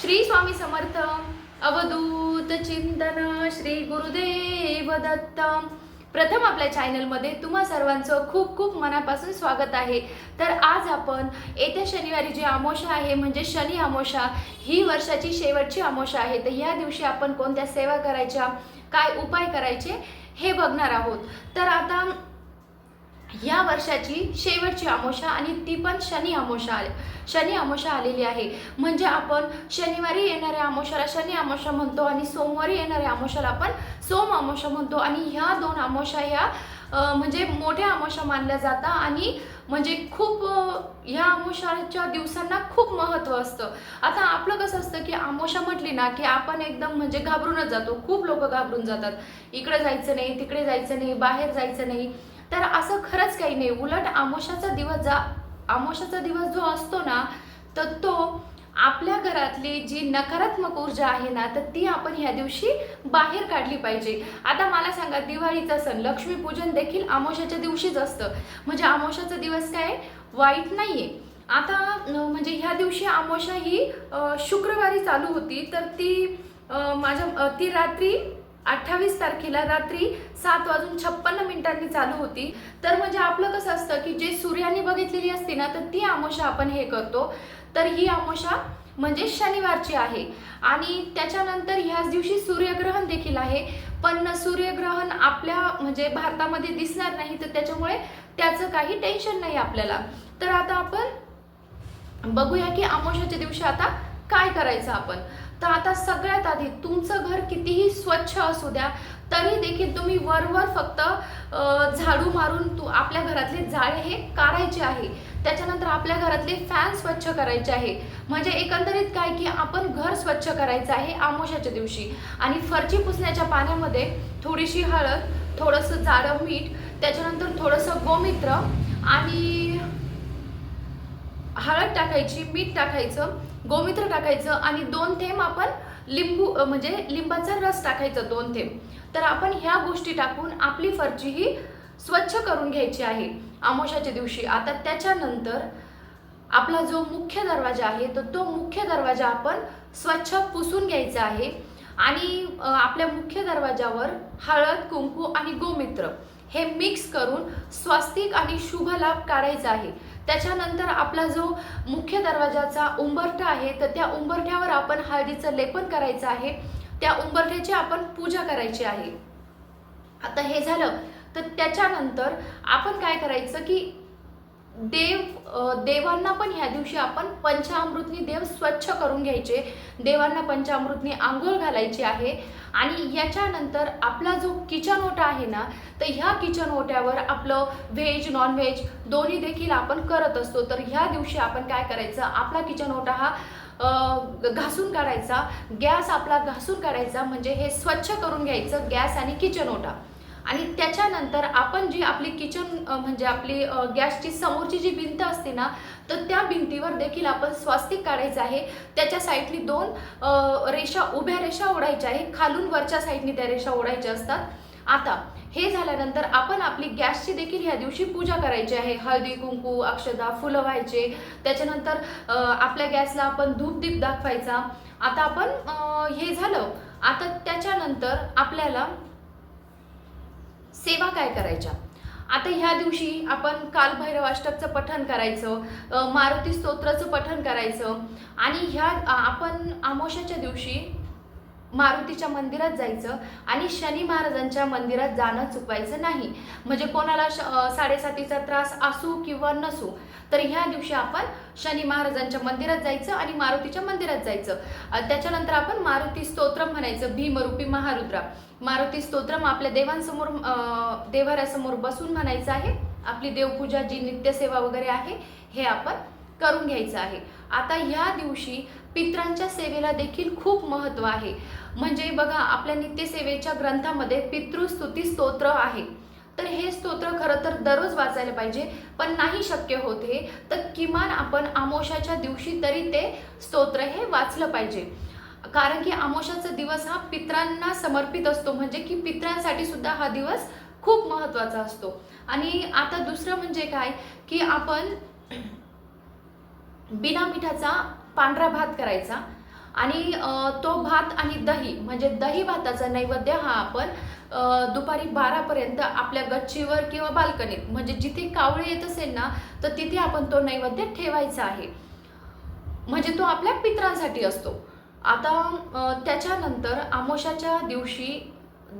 श्री स्वामी समर्थ अवधूत चिंतन श्री गुरुदेव दत्त. प्रथम आपल्या चॅनलमध्ये तुम्हा सर्वांचं खूप खूप मनापासून स्वागत आहे. तर आज आपण येत्या शनिवारी जी आमोशा आहे म्हणजे शनी आमोशा ही वर्षाची शेवटची आमोशा आहे. तर या दिवशी आपण कोणत्या सेवा करायच्या काय उपाय करायचे हे बघणार आहोत. तर आता या वर्षाची शेवटची अमोशा आणि ती पण शनी अमोशा आले. शनी अमोशा आलेली आहे. म्हणजे आपण शनिवारी येणाऱ्या अमोशाला शनी अमोशा म्हणतो आणि सोमवारी येणाऱ्या अमोशाला आपण सोम अमोशा म्हणतो. आणि ह्या दोन अमोशा ह्या म्हणजे मोठ्या अमोशा मानल्या जातात आणि म्हणजे खूप ह्या अमोशाच्या दिवसांना खूप महत्त्व असतं. आता आपलं कसं असतं की अमोशा म्हटली ना की आपण एकदम म्हणजे घाबरूनच जातो. खूप लोक घाबरून जातात. इकडे जायचं नाही तिकडे जायचं नाही बाहेर जायचं नाही. तर असं खरंच काही नाही. उलट आमोशाचा दिवस जा आमोशाचा दिवस जो असतो ना तर तो आपल्या घरातली जी नकारात्मक ऊर्जा आहे ना तर ती आपण ह्या दिवशी बाहेर काढली पाहिजे. आता मला सांगा दिवाळीचा सण लक्ष्मीपूजन देखील आमोशाच्या दिवशीच असतं. म्हणजे आमोशाचा दिवस काय? वाईट नाही आहे आता म्हणजे ह्या दिवशी आमोशा ही शुक्रवारी चालू होती तर ती माझ्या ती रात्री अठ्ठावीस तारखेला रात्री सात वाजून छप्पन्न मिनिटांनी चालू होती. तर म्हणजे आपलं कसं असतं की जे सूर्याने बघितलेली असते ना तर ती आमोशा आपण हे करतो. तर ही आमोशा म्हणजे शनिवारची आहे. आणि त्याच्यानंतर ह्याच दिवशी सूर्यग्रहण देखील आहे. पण सूर्यग्रहण आपल्या म्हणजे भारतामध्ये दिसणार नाही तर त्याच्यामुळे त्याचं काही टेन्शन नाही आपल्याला. तर आता आपण बघूया की आमोशाच्या दिवशी आता काय करायचं आपण. तर आता सगळ्यात आधी तुमचं घर कितीही स्वच्छ असू द्या तरी देखील तुम्ही वरवर फक्त झाडू मारून तू आपल्या घरातले जाळे हे काढायचे आहे. त्याच्यानंतर आपल्या घरातले फॅन स्वच्छ करायचे आहे. म्हणजे एकंदरीत काय की आपण घर स्वच्छ करायचं आहे आमोशाच्या दिवशी. आणि फरची पुसण्याच्या पाण्यामध्ये थोडीशी हळद थोडंसं जाडं मीठ त्याच्यानंतर थोडंसं गोमित्र आणि हळद टाकायची मीठ टाकायचं गोमित्र टाकायचं आणि दोन थेंब आपण लिंबू म्हणजे लिंबाचा रस टाकायचं दोन थेंब. तर आपण ह्या गोष्टी टाकून आपली फरची ही स्वच्छ करून घ्यायची आहे आमोशाच्या दिवशी. आता त्याच्यानंतर आपला जो मुख्य दरवाजा आहे तर तो मुख्य दरवाजा आपण स्वच्छ पुसून घ्यायचा आहे. आणि आपल्या मुख्य दरवाजावर हळद कुंकू आणि गोमित्र हे मिक्स करून स्वस्तिक आणि शुभ लाभ काढायचा आहे. त्याच्यानंतर आपला जो मुख्य दरवाजाचा उंबरठा आहे तर त्या उंबरठ्यावर आपण हळदीचं लेपन करायचं आहे. त्या उंबरठ्याची आपण पूजा करायची आहे. आता हे झालं तर त्याच्यानंतर आपण काय करायचं की देव देवांना पण ह्या दिवशी आपण पंचामृतनी देव स्वच्छ करून घ्यायचे. देवांना पंचामृतनी आंघोळ घालायची आहे. आणि याच्यानंतर आपला जो किचन ओटा आहे ना तर ह्या किचन ओट्यावर आपलं व्हेज नॉनव्हेज दोन्ही देखील आपण करत असतो. तर ह्या दिवशी आपण काय करायचं? आपला किचन ओटा हा घासून काढायचा. गॅस आपला घासून काढायचा. म्हणजे हे स्वच्छ करून घ्यायचं गॅस आणि किचन ओटा. आणि त्याच्यानंतर आपण जी आपली किचन म्हणजे आपली गॅसची समोरची जी भिंत असते ना तर त्या भिंतीवर देखील आपण स्वास्तिक काढायचं आहे. त्याच्या साईडनी दोन रेषा उभ्या रेषा ओढायच्या आहे खालून वरच्या साईडनी त्या रेषा ओढायच्या असतात. आता हे झाल्यानंतर आपण आपली गॅसची देखील ह्या दिवशी पूजा करायची आहे. हळदी कुंकू अक्षदा फुलं व्हायचे. त्याच्यानंतर आपल्या गॅसला आपण धूपदीप दाखवायचा. आता आपण हे झालं. आता त्याच्यानंतर आपल्याला सेवा काय करायच्या? आता ह्या दिवशी आपण कालभैरवाष्टकचं पठण करायचं मारुती स्तोत्राचं पठण करायचं आणि ह्या आपण आमोशाच्या दिवशी मारुतीच्या मंदिरात जायचं आणि शनी महाराजांच्या मंदिरात जाणं चुकवायचं नाही. म्हणजे कोणाला श साडेसातीचा त्रास असू किंवा नसू तर ह्या दिवशी आपण शनी महाराजांच्या मंदिरात जायचं आणि मारुतीच्या मंदिरात जायचं. त्याच्यानंतर आपण मारुती स्तोत्रम म्हणायचं भीमरूपी महारुद्रा. मारुती स्तोत्रम आपल्या देवांसमोर देवऱ्यासमोर देवाऱ्यासमोर बसून म्हणायचं आहे. आपली देवपूजा जी नित्यसेवा वगैरे आहे हे आपण करून घ्यायचं आहे. आता ह्या दिवशी पित्रांच्या सेवेला देखील खूप महत्त्व आहे. म्हणजे बघा आपल्या नित्यसेवेच्या ग्रंथामध्ये पितृस्तुती स्तोत्र आहे. तर हे स्तोत्र खरं तर दररोज वाचायला पाहिजे पण नाही शक्य होत हे. तर किमान आपण आमोशाच्या दिवशी तरी ते स्तोत्र हे वाचलं पाहिजे. कारण की आमोशाचा दिवस हा पित्रांना समर्पित असतो. म्हणजे की पित्रांसाठी सुद्धा हा दिवस खूप महत्त्वाचा असतो. आणि आता दुसरं म्हणजे काय? की आपण बिना मिठाचा पांढरा भात करायचा. आणि तो भात आणि दही म्हणजे दही भाताचा नैवेद्य हा आपण दुपारी बारापर्यंत आपल्या गच्चीवर किंवा बाल्कनीत म्हणजे जिथे कावळे येत असेल ना तर तिथे आपण तो नैवेद्य ठेवायचा आहे. म्हणजे तो आपल्या पित्रांसाठी असतो. आता त्याच्यानंतर आमोशाच्या दिवशी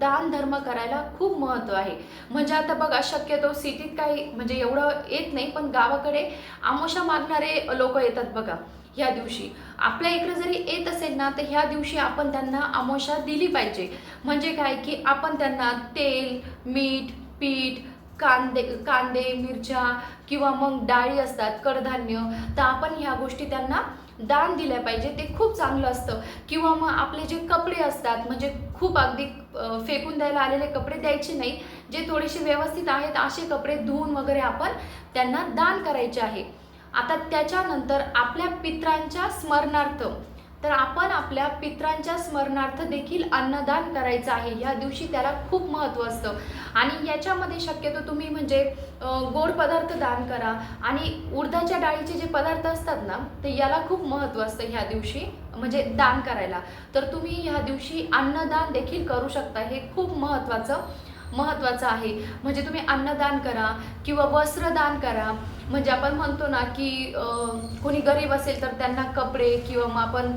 दान धर्म करायला खूप महत्त्व आहे. म्हणजे आता बघा शक्यतो सिटीत काही म्हणजे एवढं येत नाही पण गावाकडे आमोशा मागणारे लोक येतात बघा ह्या दिवशी. आपल्या इकडे जरी येत असेल ना तर ह्या दिवशी आपण त्यांना आमोशा दिली पाहिजे. म्हणजे काय की आपण त्यांना तेल मीठ पीठ कांदे कांदे मिरच्या किंवा मग डाळी असतात कडधान्य तर आपण ह्या गोष्टी त्यांना दान दिल्या पाहिजे. ते खूप चांगलं असतं. किंवा मग आपले जे कपडे असतात म्हणजे खूप अगदी फेकून द्यायला आलेले कपडे द्यायचे नाही. जे थोडेसे व्यवस्थित आहेत असे कपडे धुवून वगैरे आपण त्यांना दान करायचे आहे. आता त्याच्यानंतर आपल्या पित्रांच्या स्मरणार्थ तर आपण आपल्या पित्रांच्या स्मरणार्थ देखील अन्नदान करायचं आहे. ह्या दिवशी त्याला खूप महत्त्व असतं. आणि याच्यामध्ये शक्यतो तुम्ही म्हणजे गोड पदार्थ दान करा. आणि उडदाच्या डाळीचे जे पदार्थ असतात ना ते याला खूप महत्त्व असतं ह्या दिवशी. म्हणजे दान करायला. तर तुम्ही ह्या दिवशी अन्नदान देखील करू शकता. हे खूप महत्त्वाचं महत्त्वाचं आहे. म्हणजे तुम्ही अन्नदान करा किंवा वस्त्रदान करा. म्हणजे आपण म्हणतो ना की कोणी गरीब असेल तर त्यांना कपडे किंवा मग आपण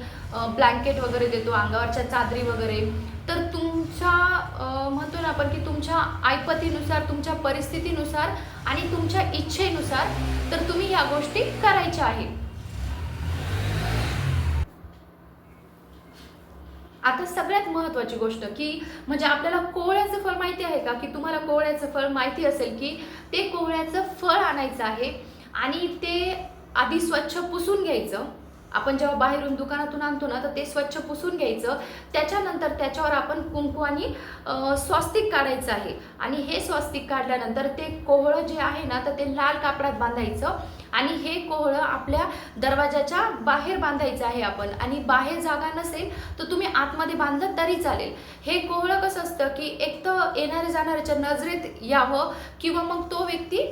ब्लँकेट वगैरे देतो अंगावरच्या चादरी वगैरे. तर तुमच्या म्हणतो ना आपण की तुमच्या ऐपतीनुसार तुमच्या परिस्थितीनुसार आणि तुमच्या इच्छेनुसार तर तुम्ही ह्या गोष्टी करायच्या आहेत. आता सगळ्यात महत्त्वाची गोष्ट की म्हणजे आपल्याला कोहळ्याचं फळ माहिती आहे का? की तुम्हाला कोहळ्याचं फळ माहिती असेल की ते कोहळ्याचं फळ आणायचं आहे आणि ते आधी स्वच्छ पुसून घ्यायचं. आपण जेव्हा बाहेरून दुकानातून आणतो ना तर ते स्वच्छ पुसून घ्यायचं. त्याच्यानंतर त्याच्यावर आपण कुंकू आणि स्वास्तिक काढायचं आहे. आणि हे स्वास्तिक काढल्यानंतर ते कोहळं जे आहे ना तर ते लाल कापडात बांधायचं. आणि हे कोहळं आपल्या दरवाजाच्या बाहेर बांधायचं आहे आपण. आणि बाहेर जागा नसेल तर तुम्ही आतमध्ये बांधलं तरी चालेल. हे कोहळं कसं असतं की एक तर येणाऱ्या जाणाऱ्याच्या नजरेत यावं किंवा मग तो व्यक्ती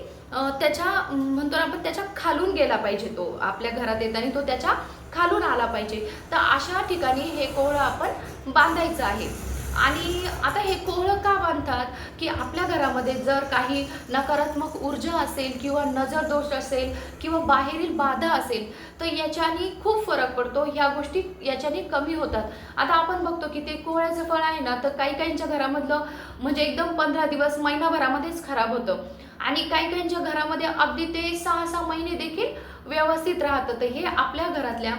त्याच्या म्हणतो ना आपण त्याच्या खालून गेला पाहिजे तो आपल्या घरात येताना तो त्याच्या खालून आला पाहिजे. तर अशा ठिकाणी हे कोहळं आपण बांधायचं आहे. आणि आता हे कोहळं का बांधतात की आपल्या घरामध्ये जर काही नकारात्मक ऊर्जा असेल किंवा नजर दोष असेल किंवा बाहेरील बाधा असेल तर याच्याने खूप फरक पडतो. ह्या गोष्टी याच्याने कमी होतात. आता आपण बघतो की ते कोहळ्याचं फळ आहे ना तर काही काहींच्या घरामधलं म्हणजे एकदम पंधरा दिवस महिनाभरामध्येच खराब होतं. आणि काही काहींच्या घरामध्ये अगदी ते सहा सहा महिने देखील व्यवस्थित राहतं. तर हे आपल्या घरातल्या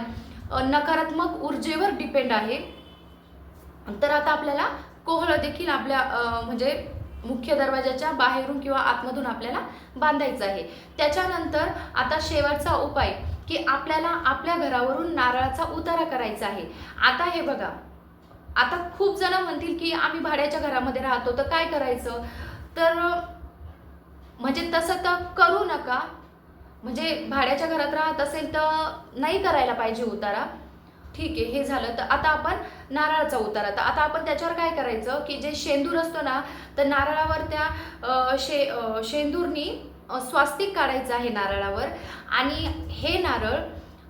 नकारात्मक ऊर्जेवर डिपेंड आहे. तर आता आपल्याला कोहळं देखील आपल्या म्हणजे मुख्य दरवाजाच्या बाहेरून किंवा आतमधून आपल्याला बांधायचं आहे. त्याच्यानंतर आता शेवटचा उपाय की आपल्याला आपल्या घरावरून नारळाचा उतारा करायचा आहे. आता हे बघा आता खूप जण म्हणतील की आम्ही भाड्याच्या घरामध्ये राहतो तर काय करायचं? तर म्हणजे तसं तर करू नका. म्हणजे भाड्याच्या घरात राहत असेल तर नाही करायला पाहिजे उतारा. ठीक आहे हे झालं. तर आता आपण नारळाचा उतारा. तर आता आपण त्याच्यावर काय करायचं की जे शेंदूर असतो ना तर नारळावर त्या शे शेंदूरनी स्वास्तिक काढायचं आहे नारळावर. आणि हे नारळ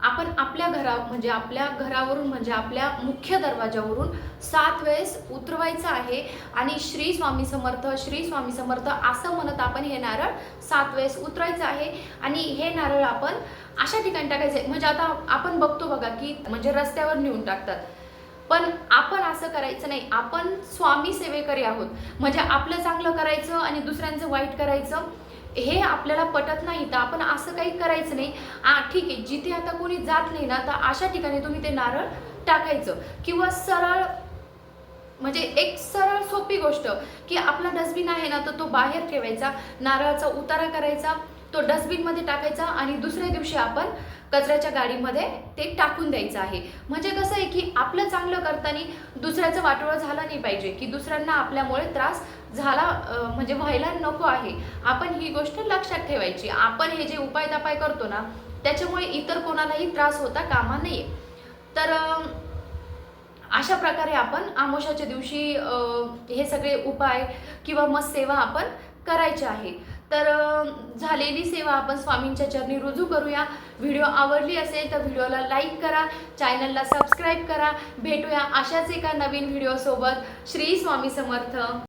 आपण आपल्या घरा म्हणजे आपल्या घरावरून म्हणजे आपल्या मुख्य दरवाजावरून सात वेळेस उतरवायचं आहे आणि श्री स्वामी समर्थ श्री स्वामी समर्थ असं म्हणत आपण हे नारळ सात वेळेस उतरायचं आहे. आणि हे नारळ आपण अशा ठिकाणी टाकायचे म्हणजे आता आपण बघतो बघा की म्हणजे रस्त्यावर नेऊन टाकतात. पण आपण असं करायचं नाही. आपण स्वामी सेवेकरी आहोत. म्हणजे आपलं चांगलं करायचं आणि दुसऱ्यांचं वाईट करायचं. हे आपल्याला पटत नाही तर आपण असं काही करायचं नाही. आ ठीक आहे जिथे आता कोणी जात नाही ना तर अशा ठिकाणी तुम्ही ते नारळ टाकायचं. किंवा सरळ म्हणजे एक सरळ सोपी गोष्ट की आपला डस्टबिन आहे ना तर तो बाहेर ठेवायचा नारळाचा उतारा करायचा तो डस्टबिनमध्ये टाकायचा आणि दुसऱ्या दिवशी आपण कचऱ्याच्या गाडीमध्ये ते टाकून द्यायचं आहे. म्हणजे कसं आहे की आपलं चांगलं करताना दुसऱ्याचं वाटोळं झालं नाही पाहिजे की दुसऱ्यांना आपल्यामुळे त्रास झाला म्हणजे व्हायला नको आहे. आपण ही गोष्ट लक्षात ठेवायची. आपण हे जे उपाय तपाय करतो ना त्याच्यामुळे इतर कोणालाही त्रास होता कामा नये. तर अशा प्रकारे आपण आमोशाच्या दिवशी हे सगळे उपाय किंवा मग सेवा आपण करायचे आहे. तर झालेली सेवा आपण स्वामींच्या चरणी रुजू करूया. व्हिडिओ आवडली असेल तर व्हिडिओला लाईक करा चॅनलला सबस्क्राईब करा. भेटूया अशाच एका नवीन व्हिडिओसोबत. श्री स्वामी समर्थ.